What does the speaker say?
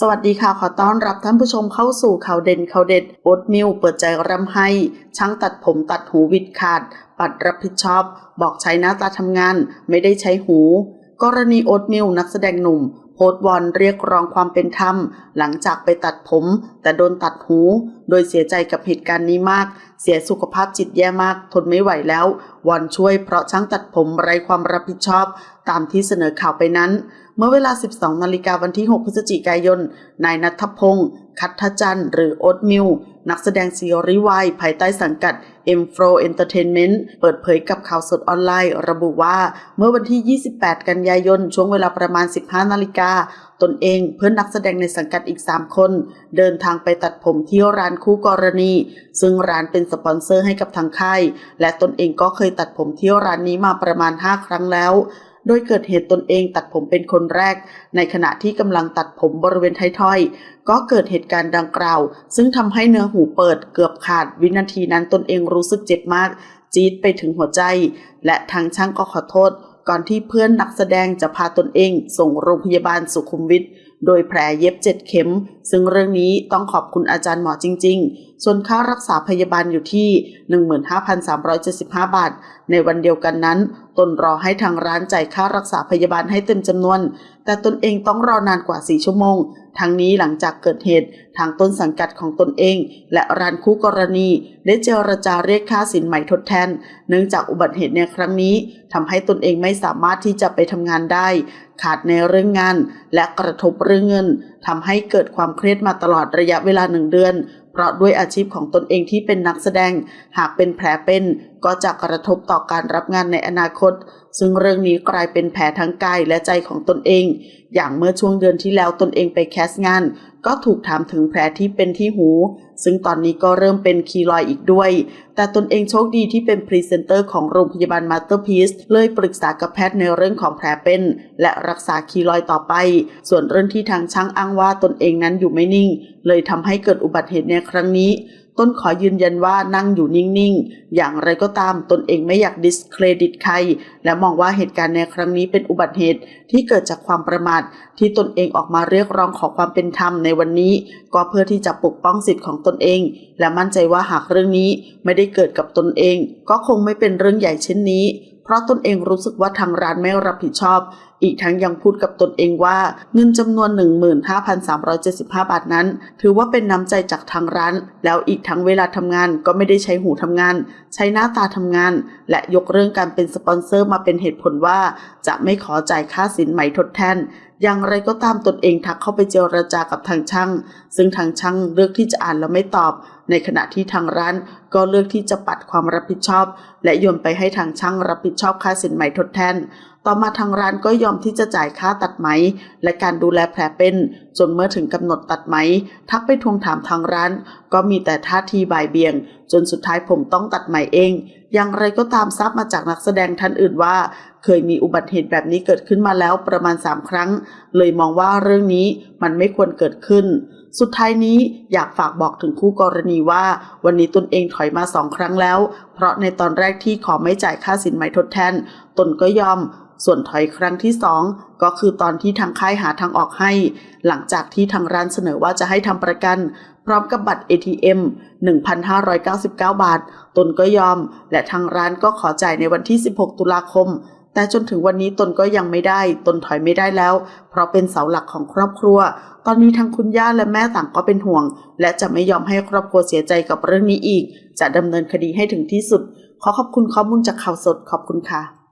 สวัสดีค่ะ ขอต้อนรับท่านผู้ชมเข้าสู่ข่าวเด่นข่าวเด็ดโอ๊ตมิวเปิดใจรำให้ ช่างตัดผมตัดหูวิดขาด ปัดรับผิดชอบ บอกใช้หน้าตาทำงาน ไม่ได้ใช้หู กรณีโอ๊ตมิลนักแสดงหนุ่มโพสต์วอนเรียกร้องความเป็นธรรม หลังจากไปตัดผม แต่โดนตัดหู โดยเสียใจกับเหตุการณ์นี้มาก เสียสุขภาพจิตแย่มาก ทนไม่ไหวแล้ววอนช่วยเพราะช่างตัดผมไร้ความรับผิดชอบ ตามที่เสนอข่าวไปนั้น เมื่อเวลา 12 นาฬิกาวันที่ 6 พฤศจิกายน นายนัทพงศ์คัทจันทร์หรือโอ๊ตมิลนักแสดงซีรีส์วายภายใต้สังกัด M Flow Entertainment เปิดเผยกับข่าวสดออนไลน์ ระบุว่าเมื่อวันที่ 28 กันยายน ช่วงเวลาประมาณ 15 นาฬิกาตนเองเพื่อนนักแสดงในสังกัดอีก 3 คน เดินทางไปตัดผมที่ร้านคู่กรณี ซึ่งร้านเป็นสปอนเซอร์ให้กับทางค่าย และตนเองก็เคยตัดผมที่ร้านนี้มาประมาณ 5 ครั้งแล้ว โดยเกิดเหตุตนเองตัดผมเป็นคนแรก ในขณะที่กำลังตัดผมบริเวณไทยทอย ก็เกิดเหตุการณ์ดังกล่าว ซึ่งทำให้เนื้อหูเปิดเกือบขาดวินาทีนั้นตนเองรู้สึกเจ็บมาก จี๊ดไปถึงหัวใจ และทางช่างก็ขอโทษ ก่อนที่เพื่อนนักแสดงจะพาตนเอง ส่งโรงพยาบาลสุขุมวิท โดยแผลเย็บเจ็ดเข็ม ซึ่งเรื่องนี้ต้องขอบคุณอาจารย์หมอจริง ๆ ส่วนค่ารักษาพยาบาลอยู่ที่ 15,375 บาท ในวันเดียวกันนั้น ตนรอให้ทางร้านจ่ายค่ารักษาพยาบาลให้เต็มจำนวน แต่ตนเองต้องรอนานกว่า 4 ชั่วโมงทั้งนี้หลังจากเกิดเหตุทางต้นสังกัดของตนเอง และร้านคู่กรณี ได้เจรจาเรียกค่าสินใหม่ทดแทน เนื่องจากอุบัติเหตุในครั้งนี้ทำให้ตนเองไม่สามารถที่จะไปทำงานได้ ขาดในเรื่องงาน และกระทบเรื่องเงินทำให้เกิดความเครียดมาตลอดระยะเวลาหนึ่งเดือน เพราะด้วยอาชีพของตนเองที่เป็นนักแสดง หากเป็นแผลเป็นก็จะกระทบต่อการรับงานในอนาคต ซึ่งเรื่องนี้กลายเป็นแผลทั้งกายและใจของตนเอง อย่างเมื่อช่วงเดือนที่แล้วตนเองไปแคสงาน ก็ถูกถามถึงแผลที่เป็นที่หู ซึ่งตอนนี้ก็เริ่มเป็นคีลอยอีกด้วย แต่ตนเองโชคดีที่เป็นพรีเซนเตอร์ของโรงพยาบาลมาสเตอร์พีซเลยปรึกษากับแพทย์ในเรื่องของแผลเป็น และรักษาคีลอยต่อไป ส่วนเรื่องที่ทางช่างอ้างว่าตนเองนั้นอยู่ไม่นิ่ง เลยทำให้เกิดอุบัติเหตุในครั้งนี้ ต้นขอยืนยันว่านั่งอยู่นิ่งๆ อย่างไรก็ตามตนเองไม่อยากดิสเครดิตใคร และมองว่าเหตุการณ์ในครั้งนี้เป็นอุบัติเหตุที่เกิดจากความประมาทที่ตนเองออกมาเรียกร้องขอความเป็นธรรมในวันนี้ ก็เพื่อที่จะปกป้องสิทธิ์ของตนเอง และมั่นใจว่าหากเรื่องนี้ไม่ได้เกิดกับตนเอง ก็คงไม่เป็นเรื่องใหญ่เช่นนี้ เพราะตนเองรู้สึกว่าทางร้านไม่รับผิดชอบ อีกทั้งยังพูดกับตนเองว่าเงินจำนวน 15,375 บาทนั้น ถือว่าเป็นน้ำใจจากทางร้าน แล้วอีกทั้งเวลาทำงานก็ไม่ได้ใช้หูทำงาน ใช้หน้าตาทำงาน และยกเรื่องการเป็นสปอนเซอร์มาเป็นเหตุผลว่า จะไม่ขอจ่ายค่าสินใหม่ทดแทนอย่างไรก็ตามตนเองทักเข้าไปเจรจากับทางช่าง ซึ่งทางช่างเลือกที่จะอ่านแล้วไม่ตอบ ในขณะที่ทางร้านก็เลือกที่จะปัดความรับผิดชอบ และโยนไปให้ทางช่างรับผิดชอบค่าสินใหม่ทดแทนต่อมาทางร้านก็ยอมที่จะจ่ายค่าตัดไหม และการดูแลแผลเป็น จนเมื่อถึงกำหนดตัดไหม ทักไปทวงถามทางร้าน ก็มีแต่ท่าทีบ่ายเบี่ยง จนสุดท้ายผมต้องตัดไหมเอง อย่างไรก็ตามทราบมาจากนักแสดงท่านอื่นว่า เคยมีอุบัติเหตุแบบนี้เกิดขึ้นมาแล้วประมาณ 3 ครั้ง เลยมองว่าเรื่องนี้มันไม่ควรเกิดขึ้นสุดท้ายนี้อยากฝากบอกถึงคู่กรณีว่า วันนี้ตนเองถอยมาสองครั้งแล้ว เพราะในตอนแรกที่ขอไม่จ่ายค่าสินไหมทดแทน ตนก็ยอม ส่วนถอยครั้งที่สองก็คือตอนที่ทางค่ายหาทางออกให้ หลังจากที่ทางร้านเสนอว่าจะให้ทำประกัน พร้อมกับบัตร ATM 1,599 บาท ตนก็ยอม และทางร้านก็ขอจ่ายในวันที่ 16 ตุลาคม แต่จนถึงวันนี้ตนก็ยังไม่ได้ ตนถอยไม่ได้แล้ว เพราะเป็นเสาหลักของครอบครัว ตอนนี้ทั้งคุณย่าและแม่ต่างก็เป็นห่วง และจะไม่ยอมให้ครอบครัวเสียใจกับเรื่องนี้อีก จะดำเนินคดีให้ถึงที่สุด ขอขอบคุณข้อมูลจากข่าวสดขอบคุณค่ะ